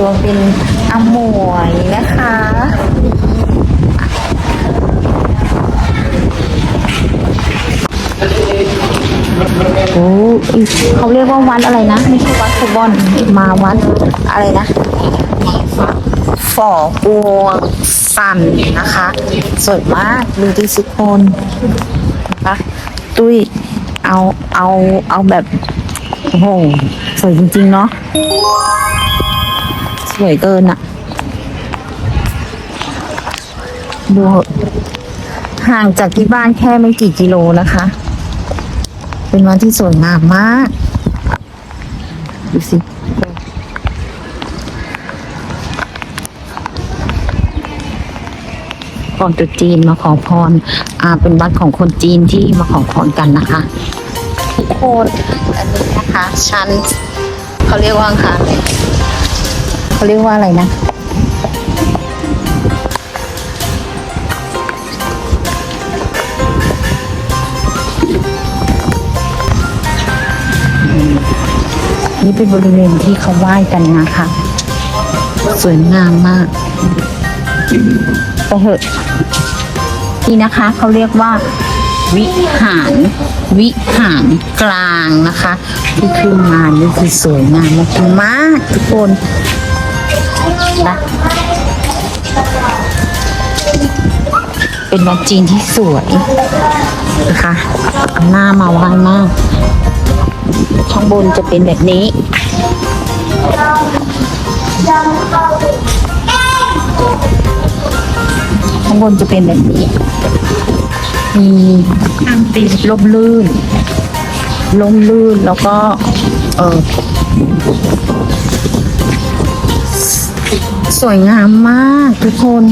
ตัวเป็นอมวยนะคะโอ้ยเขาเรียกว่าวัดอะไรนะไม่ใช่วัดฟุบอลมาวัดอะไรนะฝ่อกวสันนะคะ สวยมากดูดิสิคนนะคะตุ้ยเอาเอาเอาแบบโอ้โหสวยจริง ๆ เนาะ วยเกินอะดูเหอะห่างจากที่บ้านแค่ไม่กี่กิโลนะคะ เป็นวันที่สวยงามมาก ดูสิก่อนตรุษจีนมาขอพรอ่าเป็นวัดของคนจีนที่มาขอพรกันนะคะทุกคนอันนี้นะคะชั้นเขาเรียกว่าค่ะ เขาเรียกว่าอะไรนะ นี่เป็นบริเวณที่เขาไหว้กันนะคะ สวยงามมากไปเถอะนี่นะคะเขาเรียกว่าวิหารวิหารกลางนะคะ ที่ขึ้นมานี่คือสวยงามมากๆทุกคน นะ เป็นวัดจีนที่สวยนะคะหน้ามาไวมาก ข้างบนจะเป็นแบบนี้ ข้างบนจะเป็นแบบนี้ มีทางตีลมลื่นลมลื่นแล้วก็ เออ สวยงามมากทุกคน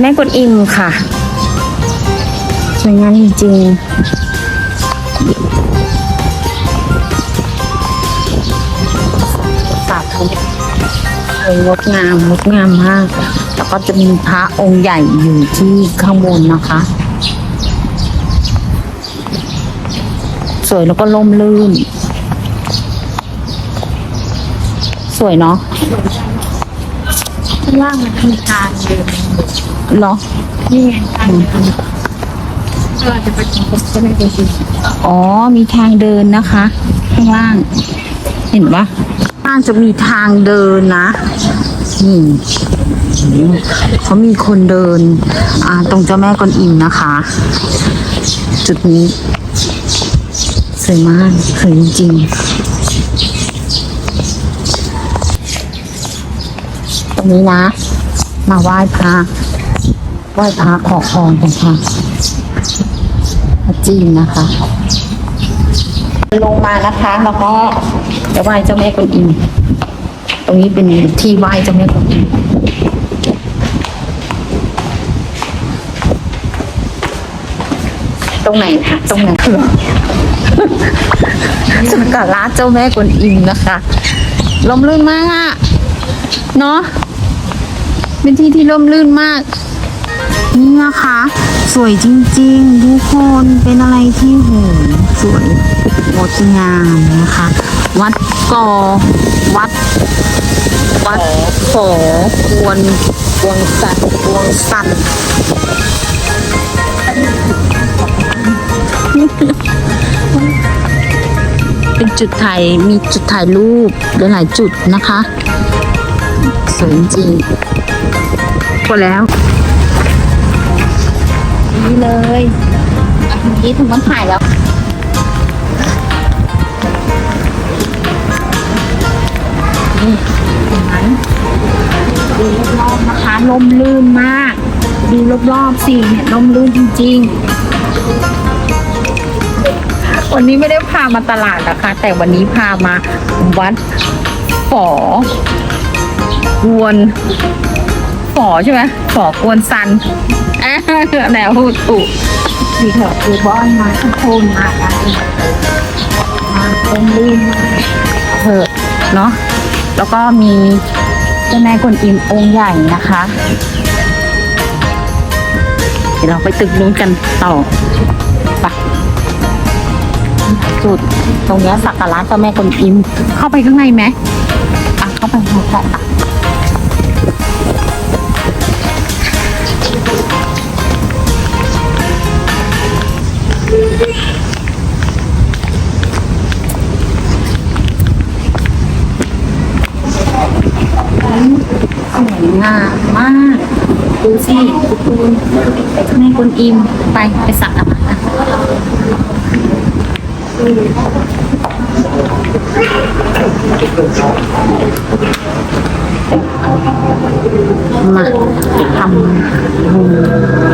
แม่กดอิมค่ะ สวยงามจริงๆสาธุสวยงดงามงดงามมาก แล้วก็จะมีพระองค์ใหญ่อยู่ที่ข้างบนนะคะ สวยแล้วก็ล่มลื่น ส วยเนาะข้างล่างมันมีทางเดินเนาะนี่ไงทางเดินเราจะไปถึงจะไม่เป็นจริงอ๋อ มีทางเดินนะคะ ข้างล่าง เห็นปะข้างล่างจะมีทางเดินนะนี่เขามีคนเดิน อ่า ตรงเจ้าแม่กวนอิมนะคะ จุดนี้สวยมากสวยจริงๆ รงนี้นะ มาไหว้พระไหว้พระขอพรกันค่ะพระจีนนะคะลงมานะคะแล้วก็จะไหว้เจ้าแม่กวนอิมตรงนี้เป็นที่ไหว้เจ้าแม่กวนอิมตรงไหนคะตรงไหนคือสักการะเจ้าแม่กวนอิมนะคะลมลื่นมากอะเนาะ เป็นที่ที่ร่มรื่นมาก นี่นะคะ สวยจริงๆ ทุกคนเป็นอะไรที่โหสวยงดงามนะคะ วัดกอวัด วัดฝอควนกวงสันกวงสันเป็นจุดถ่ายมีจุดถ่ายรูปหลายๆจุดนะคะ สวยจริง พอแล้วนี่เลยอันนี้ถึงมันถ่ายแล้ว นี่เห็นไหมดูรอบๆนะคะลมลื่นมาก ดูรอบๆสิเนี่ยลมลื่นจริง ๆ วันนี้ไม่ได้พามาตลาดนะคะ แต่วันนี้พามาวัดฝอวน ฝอใช่ไหมฝอกวนซันอะแนวพูดถูกดีเถอะคือบ้านมาทุกคนมากันมาตรงลื่นมาเถอะเนาะแล้วก็มีเจ้าแม่กวนอิมองค์ใหญ่นะคะ เดี๋ยวเราไปตึกนู้นกันต่อไปจุดตรงนี้สักการะเจ้าแม่กวนอิมเข้าไปข้างในไหมอะเข้าไปในแปะค่ะ สวยงามมาก ดูสิทุกคนไปข้คุณอิมไปไปสักการะกัน มาทำบุญ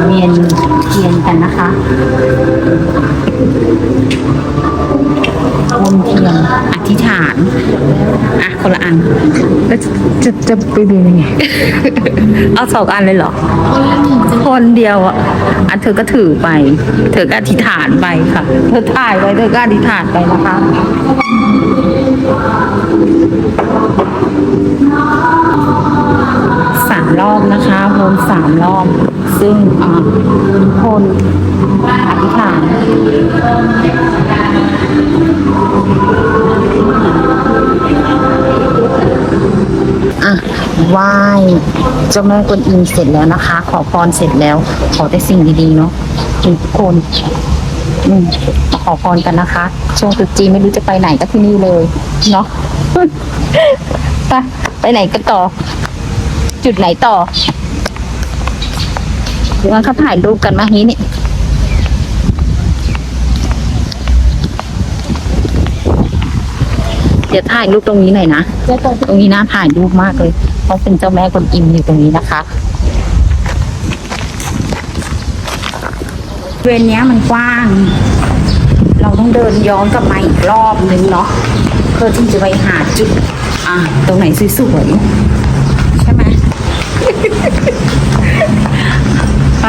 เวียนเทียนกันนะคะบนเทียนอธิษฐาน อะ คนละอัน แล้วจะจะไปดูยังไง เอาสองอันเลยเหรอ คนเดียวอะ อันเธอก็ถือไป เธอก็อธิษฐานไปค่ะ เธอถ่ายไว้เธอก็อธิษฐานไปนะคะ สามรอบนะคะวนสามรอบ ซึ่งอ่าคนอธิษฐานอะไหว้เจ้าแม่กวนอิมเสร็จแล้วนะคะ ขอพรเสร็จแล้ว ขอแต่สิ่งดีๆเนาะทุกคน อืมมาขอพรกันนะคะ ช่วงตรุษจีนไม่รู้จะไปไหนก็ที่นี่เลยเนาะ ไปไปไหนกันต่อ จุดไหนต่อเดี๋ยวงั้นเขาถ่ายรูปกันมานี้นี่เดี๋ยวถ่ายรูปตรงนี้หน่อยนะ ตรงนี้น่าถ่ายรูปมากเลย เพราะเป็นเจ้าแม่กวนอิมอยู่ตรงนี้นะคะ เวรนี้มันกว้าง เราต้องเดินย้อนกลับมาอีกรอบนึงเนาะเพื่อที่จะไปหาจุด อ่าตรงไหนสวยๆใช่ไหมไป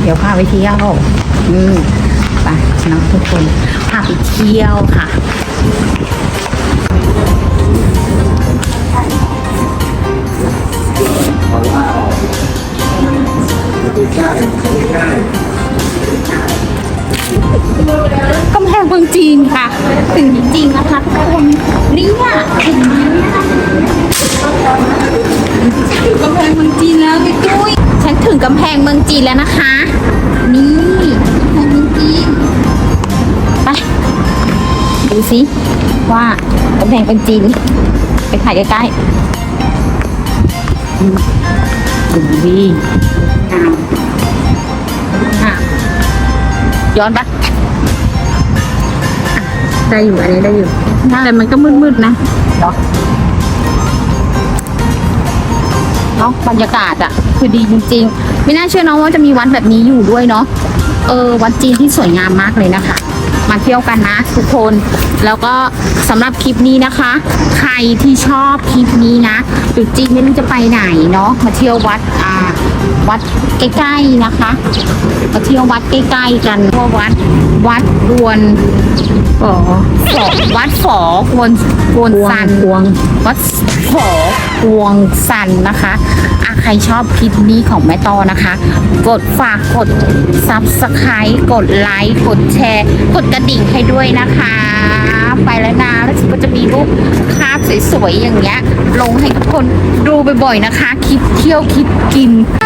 เดี๋ยวพาไปเที่ยวอืมไปนะทุกคนพาไปเที่ยวค่ะ กำแพงเมืองจีนค่ะ ถึงจริงๆนะคะทุกคนเนี่ยถึงถึงกำแพงเมืองจีนแล้วพี่ตุ้ยฉันถึงกำแพงเมืองจีนแล้วนะคะ นี่กำแพงเมืองจีนไปดูสิว่ากำแพงเมืองจีน ไปถ่ายใกล้ๆอืมดูดิงามงาม ย้อนปะได้อยู่อันนี้ได้อยู่แต่มันก็มืดๆนะเนาะเนาะบรรยากาศอะคือดีจริง ๆ ไม่น่าเชื่อเนาะว่าจะมีวัดแบบนี้อยู่ด้วยเนาะเออวัดจีนที่สวยงามมากเลยนะคะ มาเที่ยวกันนะทุกคนแล้วก็สำหรับคลิปนี้นะคะ ใครที่ชอบคลิปนี้นะตรุษจีนไม่รู้จะไปไหนเนาะมาเที่ยววัดอ่าวัดใกล้ๆนะคะมาเที่ยววัดใกล้ ๆ กันเพราะวัดวัดกวนฝอฝอวัดฝอกวนกวนซันกวงวัดฝอกวงซันนะคะอะใครชอบคลิปนี้ของแม่ตอนะคะ กดฝากกดซับสไครต์กดไลค์กดแชร์ กดกระดิ่งให้ด้วยนะคะ ไปแล้วนะแล้วฉันก็จะมีรูปภาพสวยๆอย่างเงี้ยลงให้ทุกคนดูบ่อยๆนะคะ คลิปเที่ยวคลิปกินบาย